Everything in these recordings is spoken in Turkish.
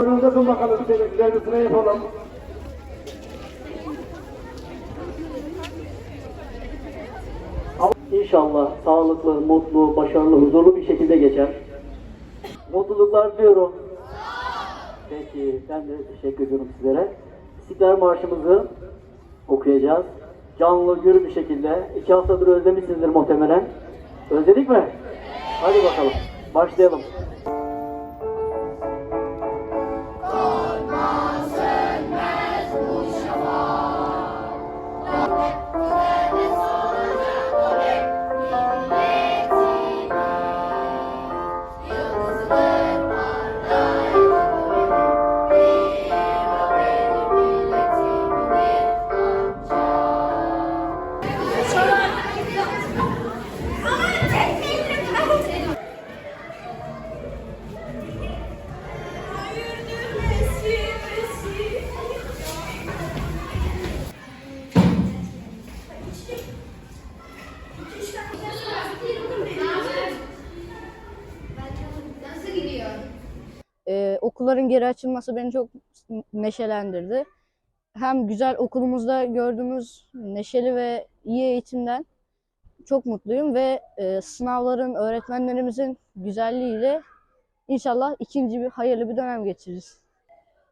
Önünüze dur bakalım. Bir sıra yapalım. İnşallah sağlıklı, mutlu, başarılı, huzurlu bir şekilde geçer. Mutluluklar diliyorum. Peki, ben de teşekkür ediyorum sizlere. İstiklal Marşımızı okuyacağız. Canlı, gür bir şekilde. İki haftadır özlemişsinizdir muhtemelen. Özledik mi? Hadi bakalım, başlayalım. Ee, okulların geri açılması beni çok neşelendirdi. Hem güzel okulumuzda gördüğümüz neşeli ve iyi eğitimden çok mutluyum ve e, sınavların, öğretmenlerimizin güzelliğiyle inşallah ikinci bir hayırlı bir dönem geçiririz.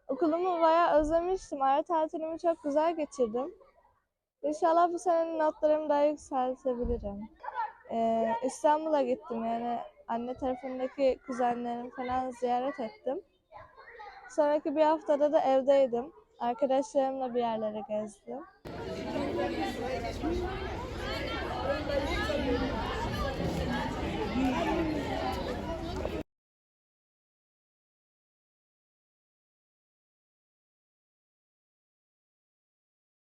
Okulumu bayağı özlemiştim. Ara tatilimi çok güzel geçirdim. İnşallah bu sene notlarımı daha yükseltebilirim. Ee, İstanbul'a gittim yani anne tarafındaki kuzenlerimi falan ziyaret ettim. Sonraki bir haftada da evdeydim. Arkadaşlarımla bir yerlere gezdim.